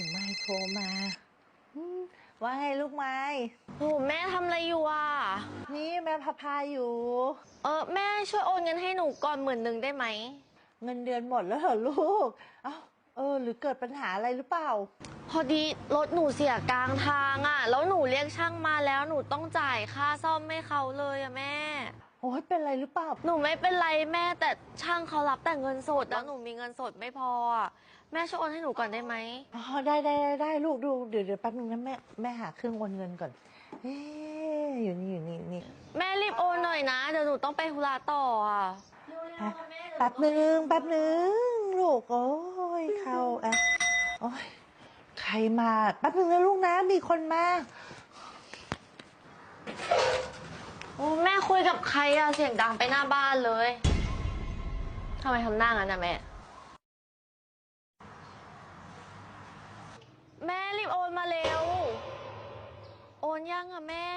ถึงไม่โทรมาอืมว่าไงลูกไม้ โหแม่ทำอะไรอยู่อะ นี่แม่พาพาอยู่ เออแม่ช่วยโอนเงินให้หนูก่อนหมื่นหนึ่งได้ไหม เงินเดือนหมดแล้วเหรอลูก เอ้า เออ หรือเกิดปัญหาอะไรหรือเปล่า พอดีรถหนูเสียกลางทางอะ แล้วหนูเรียกช่างมาแล้วหนูต้องจ่ายค่าซ่อมให้เขาเลยอะแม่ โอ้ยเป็นไรหรือเปล่า หนูไม่เป็นไรแม่แต่ช่างเขารับแต่เงินสดแล้วหนูมีเงินสดไม่พออะแม่ช่วยโอนให้หนูก่อนได้ไหมอ๋อได้ได้ได้ได้ลูกดูเดี๋ยวเดี๋ยวแป๊บนึงนะแม่แม่หาเครื่องโอนเงินก่อนเอ๊ะอยู่นี่อยู่นี่นี่แม่รีบโอนหน่อยนะเดี๋ยวหนูต้องไปธุระต่ออะแป๊บนึงแป๊บนึงลูกโอ้ย เข้าแอปโอ้ยใครมาแป๊บนึงนะลูกนะ มีคนมา โอ้แม่คุยกับใครอะเสียงดังไปหน้าบ้านเลยทำไมทำหน้างั้นนะแม่ แม่รีบโอนมาเร็ว โอนยังอะแม่